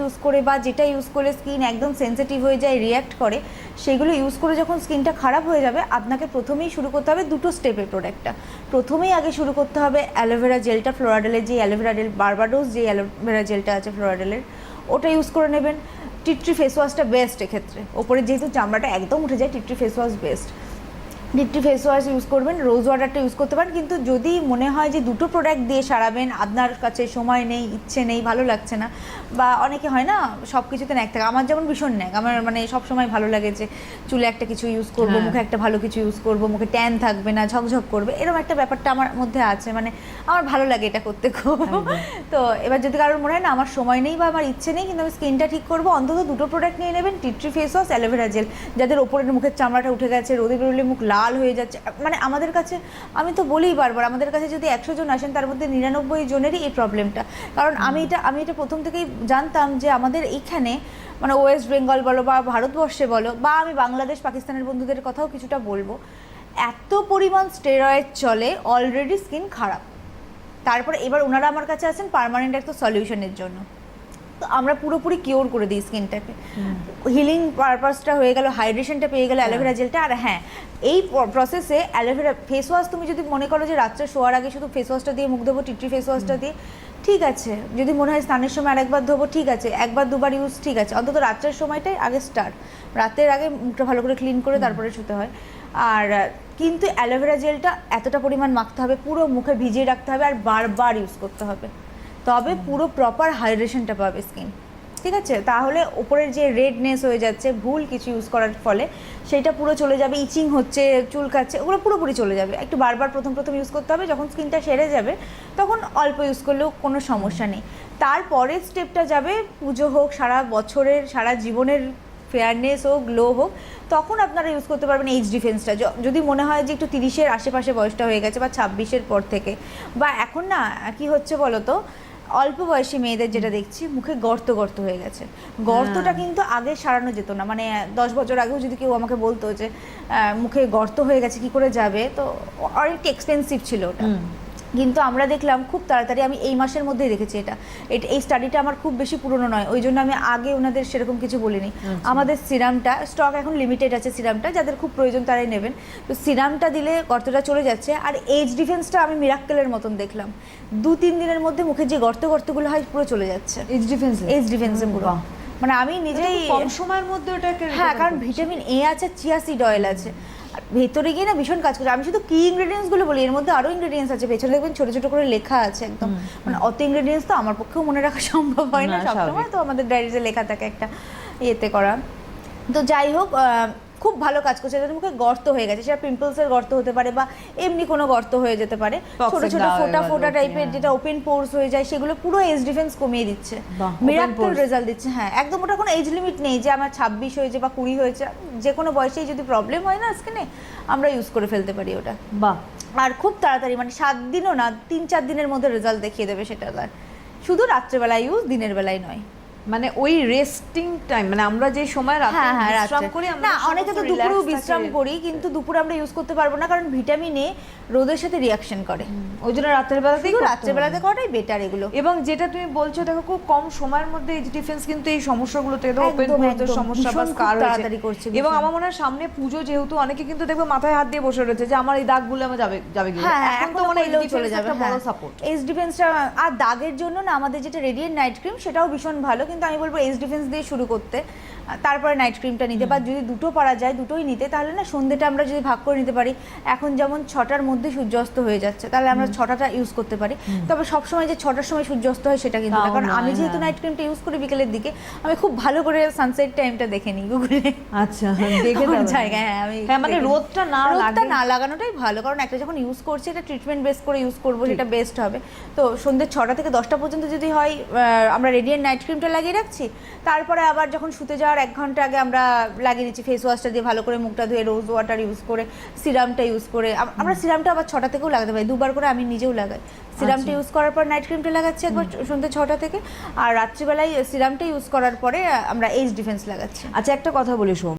Use করে বা যেটা ইউজ করলে স্কিন একদম সেনসিটিভ হয়ে যায় রিয়্যাক্ট করে, সেগুলো ইউজ করে যখন স্কিনটা খারাপ হয়ে যাবে, আপনাকে প্রথমেই শুরু করতে হবে দুটো স্টেপের প্রোডাক্টটা প্রথমেই আগে শুরু করতে হবে অ্যালোভেরা জেলটা ফ্লোরাডেলের যে অ্যালোভেরা জেল বারবাডোস যে অ্যালোভেরা জেলটা আছে ফ্লোরাডেলের ওটা ইউজ করে নেবেন। টিট্রি ফেস ওয়াশটা বেস্ট এক্ষেত্রে। ওপরে যেহেতু চামড়াটা একদম উঠে যায় tea tree face wash best tea tree face wash use করবেন রোজ ওয়াটারটা ইউজ করতে পারেন কিন্তু যদি মনে হয় যে দুটো প্রোডাক্ট দিয়ে সারাবেন আপনার কাছে সময় নেই ইচ্ছে নেই ভালো লাগছে না বা অনেকে হয় না সব কিছুতে ন্যাক থাকে। আমার যেমন ভীষণ ন্যাক আমার মানে সব সময় ভালো লাগে যে চুলে একটা কিছু ইউজ করব হ্যাঁ। মুখে একটা ভালো কিছু ইউজ করব মুখে ট্যান থাকবে না ঝকঝক করবে এরকম একটা ব্যাপারটা আমার মধ্যে আছে মানে আমার ভালো লাগে এটা করতে খুব। তো এবার যদি কারোর মনে হয় না আমার সময় নেই বা আমার ইচ্ছে নেই কিন্তু আমি স্কিনটা ঠিক করব অন্তত দুটো প্রোডাক্ট নিয়ে নেবেন tea tree face wash aloe vera gel যাদের ওপরের মুখের চামড়াটা উঠে গেছে রোদে বেরোলে মুখ লাল হয়ে যাচ্ছে। মানে আমাদের কাছে, আমি তো বলি বারবার, আমাদের কাছে যদি একশো জন আসেন, তার মধ্যে নিরানব্বই জনেরই এই প্রবলেমটা কারণ আমি এটা আমি এটা প্রথম থেকেই জানতাম যে আমাদের এইখানে মানে ওয়েস্ট বেঙ্গল বলো বা ভারতবর্ষে বলো, বা আমি বাংলাদেশ, পাকিস্তানের বন্ধুদের কথাও কিছুটা বলব, এত পরিমাণ স্টেরয়েড চলে অলরেডি স্কিন খারাপ। তারপরে এবার ওনারা আমার কাছে আছেন পারমানেন্ট একটা সলিউশনের জন্য। আমরা পুরোপুরি কিওর করে দিই স্কিনটাকে হিলিং পারপাসটা হয়ে গেল হাইড্রেশনটা পেয়ে গেল অ্যালোভেরা জেলটা আর হ্যাঁ এই প্রসেসে অ্যালোভেরা ফেস ওয়াশ তুমি যদি মনে করো যে রাত্রে শোয়ার আগে শুধু ফেস ওয়াশটা দিয়ে মুখ দেবো টিট্রি ফেস ওয়াশটা দিয়ে ঠিক আছে। যদি মনে হয় স্নানের সময় আরেকবার ধোবো ঠিক আছে। একবার দুবার ইউজ ঠিক আছে। অন্তত রাত্রের সময়টাই আগে স্টার্ট রাতের আগে মুখটা ভালো করে ক্লিন করে তারপরে শুতে হয়। আর কিন্তু অ্যালোভেরা জেলটা এতটা পরিমাণ মাখতে হবে পুরো মুখে ভিজিয়ে রাখতে হবে আর বারবার ইউজ করতে হবে। তবে পুরো প্রপার হাইড্রেশনটা পাবে স্কিন ঠিক আছে? তাহলে ওপরের যে রেডনেস হয়ে যাচ্ছে, ভুল কিছু ইউজ করার ফলে সেটা পুরো চলে যাবে ইচিং হচ্ছে চুলকাচ্ছে ওগুলো পুরোপুরি চলে যাবে। একটু বারবার প্রথম প্রথম ইউজ করতে হবে, যখন স্কিনটা সেরে যাবে, তখন অল্প ইউজ করলেও কোনো সমস্যা নেই। তারপরের স্টেপটা যাবে, পুজো হোক, সারা বছরের, সারা জীবনের ফেয়ারনেস হোক গ্লো হোক, তখন আপনারা ইউজ করতে পারবেন এইচ ডিফেন্সটা যদি মনে হয় যে একটু তিরিশের আশেপাশে বয়সটা হয়ে গেছে বা ছাব্বিশের পর থেকে, বা এখন না, কি হচ্ছে বলো তো অল্প বয়সী মেয়েদের যেটা দেখছি মুখে গর্ত গর্ত হয়ে গেছে। গর্তটা কিন্তু আগে সারানো যেত না। মানে দশ বছর আগেও যদি কেউ আমাকে বলতো যে আহ, মুখে গর্ত হয়ে গেছে কি করে যাবে? তো অনেক এক্সপেন্সিভ ছিল ওটা। কিন্তু আমরা দেখলাম খুব তাড়াতাড়ি আমি এই মাসের মধ্যেই দেখেছি এটা। এটা এই স্টাডিটা আমার খুব বেশি পুরনো নয় ওই জন্য আমি আগে ওনাদের সেরকম কিছু বলিনি। আমাদের সিরামটা স্টক এখন লিমিটেড আছে সিরামটা যাদের খুব প্রয়োজন তারাই নেবেন। তো সিরামটা দিলে গর্তটা চলে যাচ্ছে আর এজ ডিফেন্সটা আমি মিরাক্কেলের মতন দেখলাম। দু তিন দিনের মধ্যে মুখে যে গর্ত গর্তগুলো হয় পুরো চলে যাচ্ছে। এইচ ডিফেন্স এজ ডিফেন্সে পুরো। মানে আমি নিজেই কম সময়ের মধ্যে ওটাকে হ্যাঁ কারণ ভিটামিন এ আছে চিয়া সিড অয়েল আছে। আর ভেতরে গিয়ে না ভীষণ কাজ করে। আমি শুধু কি ইনগ্রেডিয়েন্টসগুলো বলি এর মধ্যে আরও ইনগ্রেডিয়েন্টস আছে। পেছনে দেখবেন ছোটো ছোটো করে লেখা আছে একদম। মানে অত ইনগ্রেডিয়েন্টস তো আমার পক্ষেও মনে রাখা সম্ভব হয় না। সব সবসময় তো আমাদের ডায়েরিতে লেখা থাকে একটা ইয়েতে করা। তো যাই হোক খুব ভালো কাজ করছে যাদের মুখে গর্ত হয়ে গেছে সেটা পিম্পলসের গর্ত হতে পারে বা এমনি কোনো গর্ত হয়ে যেতে পারে। ছোট ছোট ফোটা ফোটা টাইপের হ্যাঁ। যেটা ওপেন পোর্স হয়ে যায় সেগুলো পুরো এজ ডিফেন্স কমিয়ে দিচ্ছে। মিরাক্কেল pores। রেজাল্ট দিচ্ছে হ্যাঁ। একদম ওটা কোনো এজ লিমিট নেই যে আমার ছাব্বিশ হয়েছে বা কুড়ি হয়েছে। যে কোনো বয়সেই যদি প্রবলেম হয় না স্কিনে আমরা ইউজ করে ফেলতে পারি ওটা। বাহ। আর খুব তাড়াতাড়ি মানে সাত দিনও না তিন চার দিনের মধ্যে রেজাল্ট দেখিয়ে দেবে সেটা শুধু রাত্রেবেলায় ইউজ দিনের বেলায় নয়। মানে ওই রেস্টিং টাইম মানে আমরা যে সময় রাতে হ্যাঁ হ্যাঁ বিশ্রাম করি আমরা না অনেকে তো দুপুরেও বিশ্রাম করি কিন্তু দুপুরে আমরা ইউজ করতে পারব না কারণ ভিটামিন এ রোদের সাথে রিয়াকশন করে। ওই জন্য রাতের বেলাতেই রাত্রেবেলাতে হবে। করাটাই বেটার এগুলো। এবং যেটা তুমি বলছো দেখো খুব কম সময়ের মধ্যে এই ডিফেন্স কিন্তু এই সমস্যাগুলো থেকে ওপেন পোর্সের সমস্যা বা স্কার তাড়াতাড়ি করছে, এবং আমার মনে হয় সামনে পুজো যেহেতু অনেকে কিন্তু দেখবে মাথায় হাত দিয়ে বসে রয়েছে যে আমার এই দাগগুলো আমার যাবে যাবে গিয়ে হ্যাঁ এখন তো মানে এলেও চলে যাবে বড় হ্যাঁ। সাপোর্ট এজ ডিফেন্সটা আর দাগের জন্য না আমাদের যেটা রেডিয়েন্ট নাইট ক্রিম সেটাও ভীষণ ভালো কিন্তু আমি বলব এজ ডিফেন্স দিয়ে শুরু করতে। তারপরে নাইট ক্রিমটা নিতে। বা যদি দুটো পারা যায় দুটোই নিতে তাহলে না সন্ধ্যেটা আমরা যদি ভাগ করে নিতে পারি এখন যেমন ছটার মধ্যে সূর্যাস্ত হয়ে যাচ্ছে তাহলে আমরা ছটাটা ইউজ করতে পারি। তবে সবসময় যে ছটার সময় সূর্যাস্ত হয় সেটা কিন্তু না। কারণ আমি যেহেতু। নাইট ক্রিমটা ইউজ করি বিকেলের দিকে আমি খুব ভালো করে সানসেট টাইমটা দেখে নিই গুগলে আচ্ছা দেখে জায়গায় হ্যাঁ আমি হ্যাঁ মানে রোদটা না রোদটা না লাগানোটাই ভালো। কারণ একটা যখন ইউজ করছি এটা ট্রিটমেন্ট বেস করে ইউজ করব সেটা বেস্ট হবে। তো সন্ধ্যে ছটা থেকে দশটা পর্যন্ত যদি হয় আমরা রেডিয়েন্ট নাইট ক্রিমটা লাগিয়ে রাখছি। তারপরে আবার যখন শুতে যাওয়ার এক ঘণ্টা আগে আমরা লাগিয়ে দিচ্ছি ফেস ওয়াশটা দিয়ে ভালো করে মুখটা ধুয়ে রোজ ওয়াটার ইউজ করে সিরামটা ইউজ করে। আমরা সিরামটা আবার ছটা থেকেও লাগাতে পারি। দুবার করে আমি নিজেও লাগাই। সিরামটা ইউজ করার পর নাইট ক্রিমটা লাগাচ্ছি একবার সন্ধ্যে ছটা থেকে। আর রাত্রিবেলায় সিরামটা ইউজ করার পরে আমরা এইচ ডিফেন্স লাগাচ্ছি। আচ্ছা একটা কথা বলি সোম।